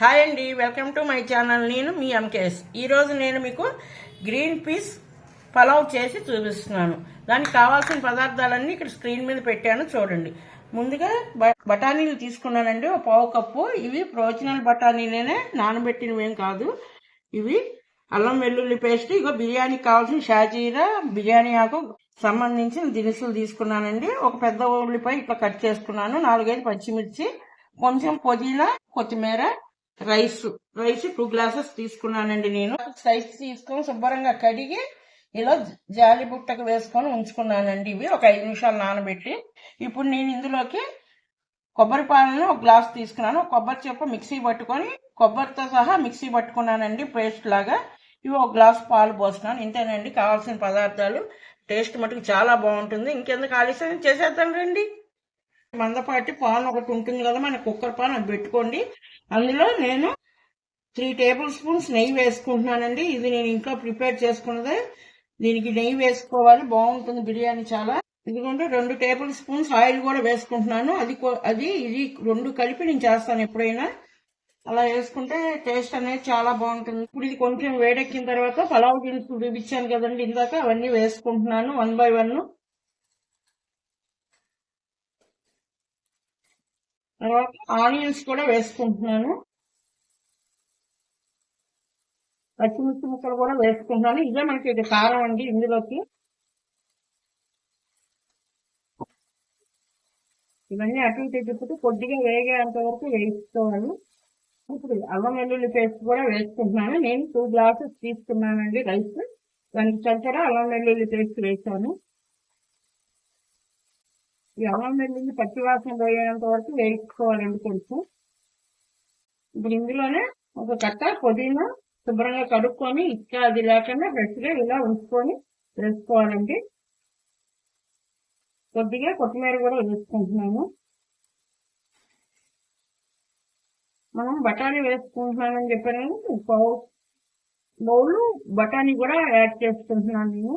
Hi అండి welcome to my channel. నేను మీ MKS. ఈరోజు నేను మీకు గ్రీన్ పీస్ పలావ్ చేసి చూపిస్తున్నాను. దానికి కావాల్సిన పదార్థాలన్నీ ఇక్కడ స్క్రీన్ మీద పెట్టాను చూడండి. ముందుగా బ- బఠానీలు తీసుకున్నానండి. ఒక పావు కప్పు. ఇవి ఒరిజినల్ బఠానీలేనే నానబెట్టినవి ఏం కాదు. ఇవి అల్లం వెల్లుల్లి పేస్ట్ ఇగో బిర్యానీకి కావాల్సిన షాజీరా బిర్యానీ ఆకు సంబంధించిన దినుసులు తీసుకున్నానండి. ఒక పెద్ద ఉల్లిపాయ ఇట్లా కట్ చేసుకున్నాను. నాలుగైదు పచ్చిమిర్చి కొంచెం పుదీనా కొత్తిమీర రైస్ రైస్ టూ గ్లాసెస్ తీసుకున్నానండి నేను. రైస్ తీసుకొని శుభ్రంగా కడిగి ఇలా జాలి బుట్టకు వేసుకొని ఉంచుకున్నానండి ఇవి. ఒక ఐదు నిమిషాలు నానబెట్టి ఇప్పుడు నేను ఇందులోకి కొబ్బరి పాలను ఒక గ్లాస్ తీసుకున్నాను. కొబ్బరి చెప్ప మిక్సీ పట్టుకొని కొబ్బరితో సహా మిక్సీ పట్టుకున్నానండి పేస్ట్ లాగా. ఇవి ఒక గ్లాస్ పాలు పోస్తున్నాను. ఇంతేనండి కావాల్సిన పదార్థాలు. టేస్ట్ మటుకు చాలా బాగుంటుంది. ఇంకెందుకు ఆలస్యం చేసేద్దాం రండి. మందపాటి పాన్ ఒకటి ఉంటుంది కదా మన కుక్కర్ పాన్ అది పెట్టుకోండి. అందులో నేను త్రీ టేబుల్ స్పూన్స్ నెయ్యి వేసుకుంటున్నానండి. ఇది నేను ఇంట్లో ప్రిపేర్ చేసుకున్నదే. దీనికి నెయ్యి వేసుకోవాలి. బాగుంటుంది బిర్యానీ చాలా. ఎందుకంటే రెండు టేబుల్ స్పూన్స్ ఆయిల్ కూడా వేసుకుంటున్నాను. అది అది ఇది రెండు కలిపి నేను చేస్తాను ఎప్పుడైనా. అలా వేసుకుంటే టేస్ట్ అనేది చాలా బాగుంటుంది. ఇప్పుడు ఇది కొంచెం వేడెక్కిన తర్వాత పలావ్ దినుసులు చూపించాను కదండి ఇందాక. అవన్నీ వేసుకుంటున్నాను వన్ బై వన్. తర్వాత ఆనియన్స్ కూడా వేసుకుంటున్నాను. పచ్చిమిర్చి ముక్కలు కూడా వేసుకుంటున్నాను. ఇదే మనకి ఇది కారం అండి ఇందులోకి. ఇవన్నీ అటు ఇటు తిప్పుతూ కొద్దిగా వేగేంత వరకు వేసుకోవాలి ఇప్పుడు అల్లం వెల్లుల్లి పేస్ట్ కూడా వేసుకుంటున్నాను. నేను టూ గ్లాసెస్ తీసుకున్నానండి రైస్. దానికి చక్కర అల్లం వెల్లుల్లి పేస్ట్ వేసాను ఈ అల్లం వెల్లుల్లి పచ్చి వాసన పోయేంత వరకు వేయించుకోవాలండి కొంచెం. ఇప్పుడు ఇందులోనే ఒక కట్ట పుదీనా శుభ్రంగా కడుక్కొని ఇచ్చా అది లేకుండా ఫ్రెష్గా ఇలా ఉంచుకొని వేసుకోవాలండి. కొద్దిగా కొత్తిమీర కూడా వేసుకుంటున్నాము మనం బఠానీ వేసుకుంటున్నామని చెప్పాను పావు బౌల్ బఠానీ కూడా యాడ్ చేసుకుంటున్నాను నేను.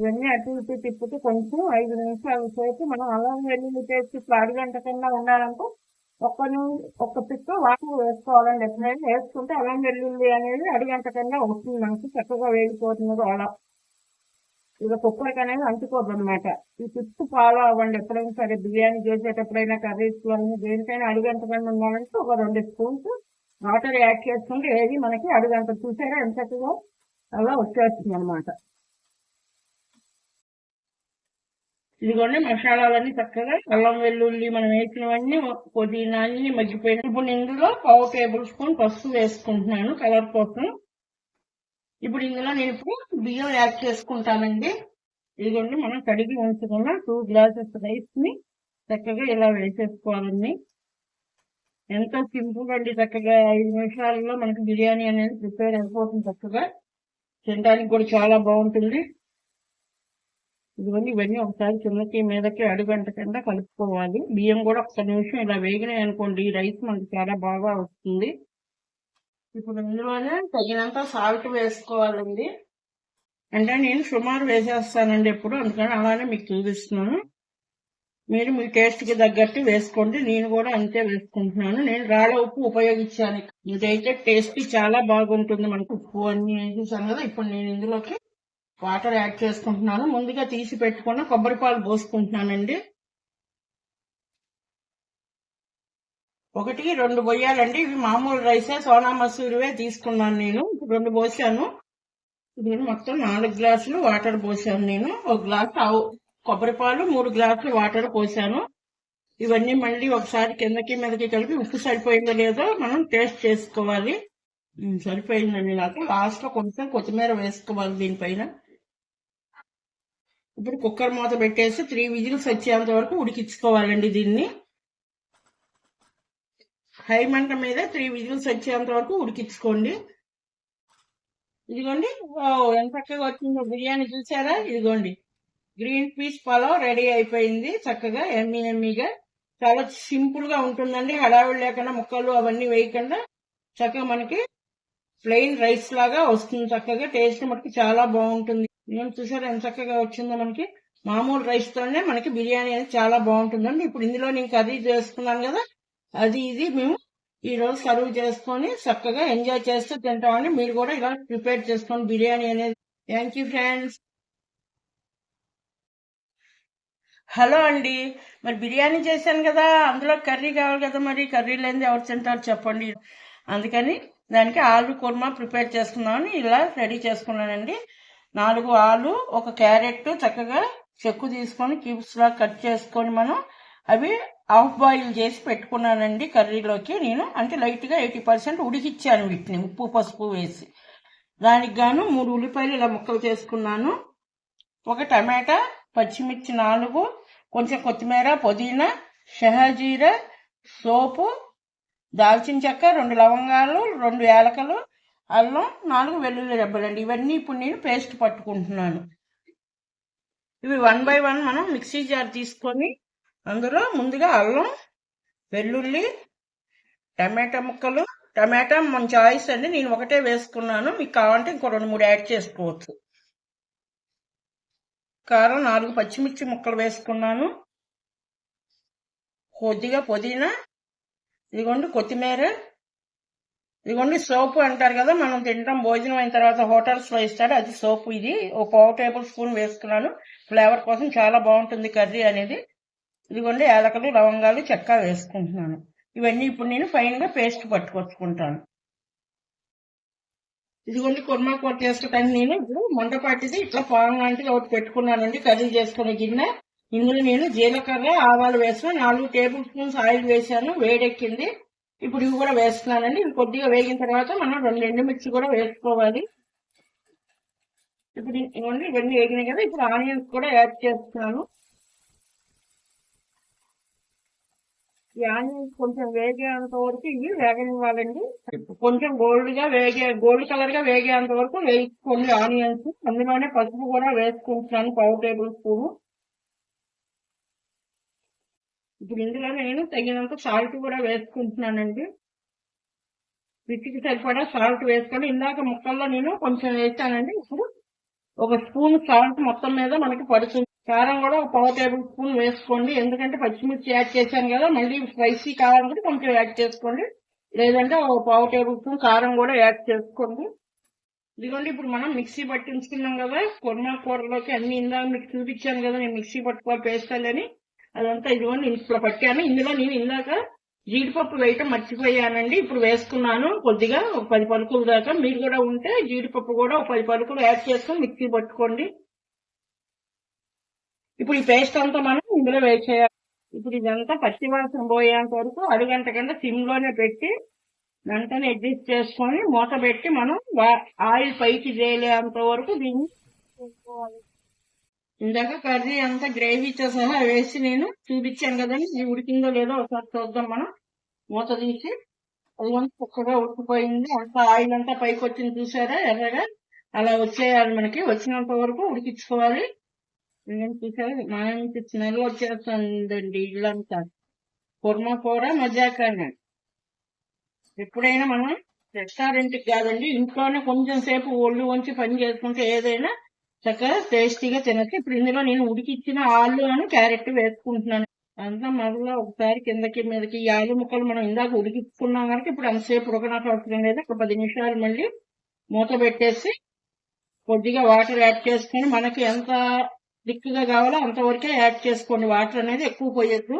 ఇవన్నీ అటు ఇటు తిప్పుతూ కొంచెం ఐదు నిమిషాల సేపు మనం అల్లం వెల్లుల్లి పేస్ట్ ఇట్లా అడుగంట కింద ఉండాలంటే ఒక్క ఒక్క పిక్క వాటర్ వేసుకోవాలండి. ఎప్పుడైనా వేసుకుంటే అల్లం వెల్లుల్లి అనేది అడుగంట కింద వస్తుంది మనకి చక్కగా వేగిపోతుంది అలా ఇక కుక్కర్కి అనేది అంటుకోదు అనమాట ఈ పిప్పు ఫాలో అవ్వండి. ఎప్పుడైనా సరే బిర్యానీ చేసేటప్పుడైనా కర్రీస్ దేనికైనా అడుగంట కింద ఉండాలంటే ఒక రెండు స్పూన్స్ వాటర్ యాడ్ చేసుకుంటే ఏది మనకి అడుగంట చూసారా? ఎంత చక్కగా అలా వచ్చేస్తుంది అనమాట ఇదిగోండి మసాలాలన్నీ చక్కగా అల్లం వెల్లుల్లి మనం వేసినవన్నీ పుదీనా అన్ని మగ్గిపోయినాయి ఇప్పుడు ఇందులో పావు టేబుల్ స్పూన్ పసుపు వేసుకుంటున్నాను కలర్ కోసం. ఇప్పుడు ఇందులో నేను ఇప్పుడు బియ్యం యాడ్ చేసుకుంటానండి. ఇదిగోండి మనం కడిగి ఉంచుకున్న టూ గ్లాసెస్ రైస్ని చక్కగా ఇలా వేసేసుకోవాలండి. ఎంతో సింపుల్ అండి చక్కగా ఐదు నిమిషాలలో మనకి బిర్యానీ అనేది ప్రిపేర్ అయిపోతుంది చక్కగా. తినడానికి కూడా చాలా బాగుంటుంది. ఇవన్నీ ఇవన్నీ ఒకసారి కిందకి మీదకి అడుగంట కింద కలుపుకోవాలి. బియ్యం కూడా ఒక నిమిషం ఇలా వేగినాయి అనుకోండి ఈ రైస్ మనకి చాలా బాగా వస్తుంది. ఇప్పుడు ఇందులోనే తగినంత సాల్ట్ వేసుకోవాలండి. అంటే నేను సుమారు వేసేస్తానండి ఎప్పుడు అందుకని అలానే మీకు చూపిస్తున్నాను. మీరు మీ టేస్ట్కి తగ్గట్టు వేసుకోండి నేను కూడా అంతే వేసుకుంటున్నాను. నేను రాళ్ళ ఉప్పు ఉపయోగించాను. ఇదైతే టేస్ట్ చాలా బాగుంటుంది మనకు ఉప్పు అన్ని వేసేసాను కదా ఇప్పుడు నేను ఇందులోకి వాటర్ యాడ్ చేసుకుంటున్నాను. ముందుగా తీసి పెట్టుకున్న కొబ్బరి పాలు పోసుకుంటున్నానండి. ఒకటి రెండు పోయాలండి. ఇవి మామూలు రైసే సోనా మసూరివే తీసుకున్నాను నేను. రెండు పోసాను. ఇది మొత్తం నాలుగు గ్లాసులు వాటర్ పోసాను నేను. ఒక గ్లాస్ ఆవు కొబ్బరి పాలు మూడు గ్లాసులు వాటర్ పోసాను. ఇవన్నీ మళ్ళీ ఒకసారి కిందకి మీదకి కలిపి ఉప్పు సరిపోయిందో లేదో మనం టేస్ట్ చేసుకోవాలి. సరిపోయిందండి నాకు. లాస్ట్లో కొంచెం కొత్తిమీర వేసుకోవాలి దీనిపైన. ఇప్పుడు కుక్కర్ మూత పెట్టేసి త్రీ విజిల్స్ వచ్చేంత వరకు ఉడికించుకోవాలండి దీన్ని. హై మంట మీద త్రీ విజిల్స్ వచ్చేంత వరకు ఉడికించుకోండి. ఇదిగోండి వావ్, ఎంత చక్కగా వచ్చిందో బిర్యానీ చూసారా? ఇదిగోండి గ్రీన్ పీస్ పలావ్ రెడీ అయిపోయింది చక్కగా ఎమ్మి ఎమ్మిగా. చాలా సింపుల్గా ఉంటుందండి హడావిడి లేకుండా ముక్కలు అవన్నీ వేయకుండా చక్కగా మనకి ప్లెయిన్ రైస్ లాగా వస్తుంది చక్కగా టేస్ట్ మనకి చాలా బాగుంటుంది. నేను చూసారు ఎంత చక్కగా వచ్చిందో మనకి? మామూలు రైస్తోనే మనకి బిర్యానీ అనేది చాలా బాగుంటుందండి. ఇప్పుడు ఇందులో నేను కర్రీ చేసుకున్నాను కదా అది ఇది మేము ఈరోజు సర్వ్ చేసుకొని చక్కగా ఎంజాయ్ చేస్తూ తింటామని మీరు కూడా ఇలా ప్రిపేర్ చేసుకోండి బిర్యానీ అనేది. థ్యాంక్ యూ ఫ్రెండ్స్ హలో అండి. మరి బిర్యానీ చేశాను కదా అందులో కర్రీ కావాలి కదా మరి? కర్రీ లేనిది ఎవరు తింటారు చెప్పండి. అందుకని దానికి ఆలు కుర్మా ప్రిపేర్ చేసుకుందామని ఇలా రెడీ చేసుకున్నానండి. నాలుగు ఆలు ఒక క్యారెట్ చక్కగా చెక్కు తీసుకొని క్యూబ్స్ లా కట్ చేసుకొని మనం అవి హాఫ్ బాయిల్ చేసి పెట్టుకున్నానండి కర్రీలోకి. నేను అంటే లైట్గా ఎయిటీ పర్సెంట్ ఉడికిచ్చాను వీటిని ఉప్పు పసుపు వేసి. దానికి గాను మూడు ఉల్లిపాయలు ఇలా ముక్కలు చేసుకున్నాను. ఒక టమాటా పచ్చిమిర్చి నాలుగు కొంచెం కొత్తిమీర పుదీనా షహజీర సోపు దాల్చిన చెక్క రెండు లవంగాలు రెండు యాలకలు అల్లం నాలుగు వెల్లుల్లి రెబ్బలండి. ఇవన్నీ ఇప్పుడు నేను పేస్ట్ పట్టుకుంటున్నాను. ఇవి వన్ బై వన్ మనం మిక్సీ జార్ తీసుకొని అందులో ముందుగా అల్లం వెల్లుల్లి టమాటా ముక్కలు టమాటా మన చాయిస్ అండి. నేను ఒకటే వేసుకున్నాను. మీకు కావాలంటే ఇంకో రెండు మూడు యాడ్ చేసుకోవచ్చు. కారం నాలుగు పచ్చిమిర్చి ముక్కలు వేసుకున్నాను. కొద్దిగా పుదీనా ఇదిగోండి కొత్తిమీర ఇదిగోండి సోపు అంటారు కదా మనం తింటాం భోజనం అయిన తర్వాత హోటల్స్లో ఇస్తారు అది సోపు ఇది. ఒక పావు టేబుల్ స్పూన్ వేసుకున్నాను ఫ్లేవర్ కోసం చాలా బాగుంటుంది కర్రీ అనేది. ఇదిగోండి ఏలకలు లవంగాలు చెక్క వేసుకుంటున్నాను. ఇవన్నీ ఇప్పుడు నేను ఫైన్గా పేస్ట్ పట్టుకొచ్చుకుంటాను. ఇదిగోండి కుర్మా కూర చేసుకోవడానికి నేను ఇప్పుడు మంటపాటిది ఇట్లా పాన్ లాంటిది ఒకటి పెట్టుకున్నానండి కర్రీ చేసుకునే గిన్నె. ఇందులో నేను జీలకర్ర ఆవాలు వేసాను నాలుగు టేబుల్ స్పూన్స్ ఆయిల్ వేసాను వేడెక్కింది. ఇప్పుడు ఇవి కూడా వేస్తున్నానండి. ఇవి కొద్దిగా వేగిన తర్వాత మనం రెండు ఎండుమిర్చి కూడా వేసుకోవాలి. ఇప్పుడు ఇవన్నీ ఇవన్నీ వేగినాయి కదా. ఇప్పుడు ఆనియన్స్ కూడా యాడ్ చేస్తున్నాను. ఈ ఆనియన్స్ కొంచెం వేగేంత వరకు ఇవి వేగనివ్వాలండి. కొంచెం గోల్డ్గా వేగే గోల్డ్ కలర్గా వేగేంత వరకు వేసుకోండి ఆనియన్స్. అందులోనే పసుపు కూడా వేసుకుంటున్నాను పావు టేబుల్ స్పూన్. ఇప్పుడు ఇందులో నేను తగినంత సాల్ట్ కూడా వేసుకుంటున్నానండి. రుచికి సరిపడా సాల్ట్ వేసుకొని ఇందాక ముక్కల్లో నేను కొంచెం వేస్తానండి ఇప్పుడు ఒక స్పూన్ సాల్ట్ మొత్తం మీద మనకి పడుతుంది. కారం కూడా ఒక పావు టేబుల్ స్పూన్ వేసుకోండి. ఎందుకంటే పచ్చిమిర్చి యాడ్ చేశాను కదా మళ్ళీ స్పైసీ కారం కూడా కొంచెం యాడ్ చేసుకోండి. లేదంటే ఒక పావు టేబుల్ స్పూన్ కారం కూడా యాడ్ చేసుకోండి. ఇదిగోండి ఇప్పుడు మనం మిక్సీ పట్టించుకున్నాం కదా కొన్న కూరలోకి అన్ని ఇందాక మీకు చూపించాను కదా నేను మిక్సీ పట్టుకోవాలి పేస్ట్ అని అదంతా ఇదిగోండి ఇంట్లో పట్టాను. ఇందులో నేను ఇందాక జీడిపప్పు వేయటం మర్చిపోయానండి. ఇప్పుడు వేసుకున్నాను. కొద్దిగా ఒక పది పలుకులు దాకా. మీరు కూడా ఉంటే జీడిపప్పు కూడా ఒక పది పలుకులు యాడ్ చేసుకొని మిక్సీ పట్టుకోండి. ఇప్పుడు ఈ పేస్ట్ అంతా మనం ఇందులో వేసేయాలి ఇప్పుడు ఇదంతా పచ్చివాసన పోయేంత వరకు అరగంట కింద సిమ్లోనే పెట్టి వెంటనే అడ్జస్ట్ చేసుకొని మూత పెట్టి మనం వా- ఆయిల్ పైకి చేయలేంత వరకు దీన్ని చేసుకోవాలి ఇందాక కర్రీ అంతా గ్రేవీతో సహా వేసి నేను చూపించాను కదండి. ఇది ఉడికిందో లేదో ఒకసారి చూద్దాం మనం. మూత తీసి అది మనకి చక్కగా ఉడికిపోయింది. అంతా ఆయిల్ అంతా పైకి వచ్చింది చూసారా? ఎర్రగా అలా వచ్చేయాలి మనకి. వచ్చినంత వరకు ఉడికించుకోవాలి. నేను చూసారా? మంచి స్మెల్ వచ్చేస్తుందండి ఇల్లంతా. కుర్మ కూర మజాకానే ఎప్పుడైనా మనం రెస్టారెంట్ కాదండి ఇంట్లోనే కొంచెం సేపు ఒళ్ళు వంచి పని చేసుకుంటే ఏదైనా చక్కగా టేస్టీగా తినచ్చు. ఇప్పుడు ఇందులో నేను ఉడికిచ్చిన ఆలు అని క్యారెట్ వేసుకుంటున్నాను. అంతా మరలా ఒకసారి కిందకి మీదకి ఈ ఆలు ముక్కలు మనం ఇందాక ఉడికించుకున్నాం కనుక ఇప్పుడు అంతసేపు ఉడకనాక అవసరం లేదు. ఒక పది నిమిషాలు మళ్ళీ మూత పెట్టేసి కొద్దిగా వాటర్ యాడ్ చేసుకొని మనకి ఎంత దిక్కుగా కావాలో అంతవరకే యాడ్ చేసుకోండి. వాటర్ అనేది ఎక్కువ పోయొద్దు.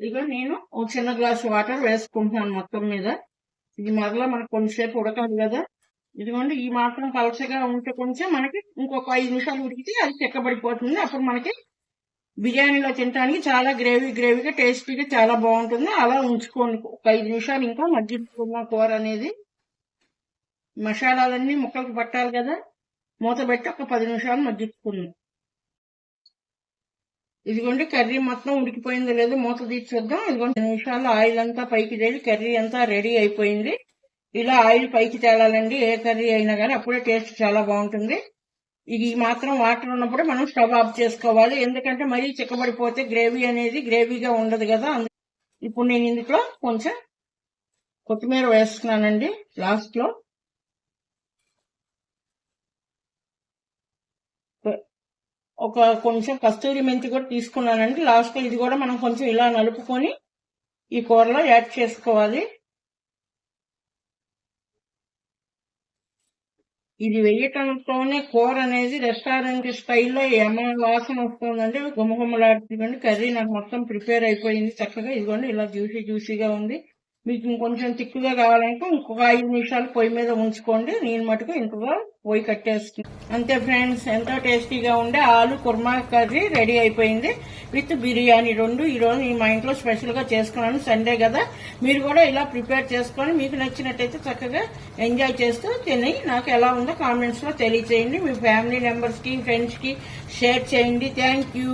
ఇక నేను ఒక చిన్న గ్లాస్ వాటర్ వేసుకుంటున్నాను మొత్తం మీద. ఇది మరలా మనకు కొంతసేపు ఉడకాలి కదా. ఇదిగోండి ఈ మాత్రం పలచగా ఉంటే కొంచెం మనకి ఇంకొక ఐదు నిమిషాలు ఉడికితే అది చెక్కబడిపోతుంది. అప్పుడు మనకి బిర్యానీలో తినడానికి చాలా గ్రేవీ గ్రేవీగా టేస్టీగా చాలా బాగుంటుంది. అలా ఉంచుకోండి. ఒక ఐదు నిమిషాలు ఇంకా మగ్గించుకున్న కూర అనేది. మసాలాలన్నీ ముక్కలకు పట్టాలి కదా. మూత పెట్టి ఒక పది నిమిషాలు మగ్గించుకుందాం ఇదిగోండి కర్రీ మొత్తం ఉడికిపోయిందో లేదో మూత తీసి చూద్దాం ఇదిగోండి నిమిషాలు ఆయిల్ అంతా పైకి తేలి కర్రీ అంతా రెడీ అయిపోయింది. ఇలా ఆయిల్ పైకి తేలాలండి ఏ కర్రీ అయినా కానీ అప్పుడే టేస్ట్ చాలా బాగుంటుంది. ఇది మాత్రం వాటర్ ఉన్నప్పుడు మనం స్టవ్ ఆఫ్ చేసుకోవాలి. ఎందుకంటే మరీ చిక్కబడిపోతే గ్రేవీ అనేది గ్రేవీగా ఉండదు కదా. ఇప్పుడు నేను ఇందులో కొంచెం కొత్తిమీర వేస్తున్నానండి లాస్ట్లో ఒక కొంచెం కస్తూరి మెంతి కూడా తీసుకున్నానండి. లాస్ట్ ఇది కూడా మనం కొంచెం ఇలా నలుపుకొని ఈ కూరలో యాడ్ చేసుకోవాలి. ఇది వేయటంతోనే కూర అనేది రెస్టారెంట్ స్టైల్లో ఏమో వాసన వస్తుందండి గుమగుమలాడుతుందండి. కర్రీ నాకు మొత్తం ప్రిపేర్ అయిపోయింది చక్కగా. ఇదిగోండి ఇలా జ్యూసీ జ్యూసీగా ఉంది. మీకు ఇంకొంచెం తిక్కుగా కావాలంటే ఇంకొక ఐదు నిమిషాలు పొయ్యి మీద ఉంచుకోండి. నేను మటుకు ఇంతగా పొయ్యి కట్టేస్తుంది అంతే ఫ్రెండ్స్ ఎంతో టేస్టీగా ఉండే ఆలు కుర్మా కర్రీ రెడీ అయిపోయింది. విత్ బిర్యానీ రెండు. ఈరోజు మా ఇంట్లో స్పెషల్గా చేసుకున్నాను సండే కదా. మీరు కూడా ఇలా ప్రిపేర్ చేసుకొని మీకు నచ్చినట్టయితే చక్కగా ఎంజాయ్ చేస్తూ తిని నాకు ఎలా ఉందో కామెంట్స్లో తెలియచేయండి. మీ ఫ్యామిలీ మెంబర్స్కి ఫ్రెండ్స్కి షేర్ చేయండి. Thank you.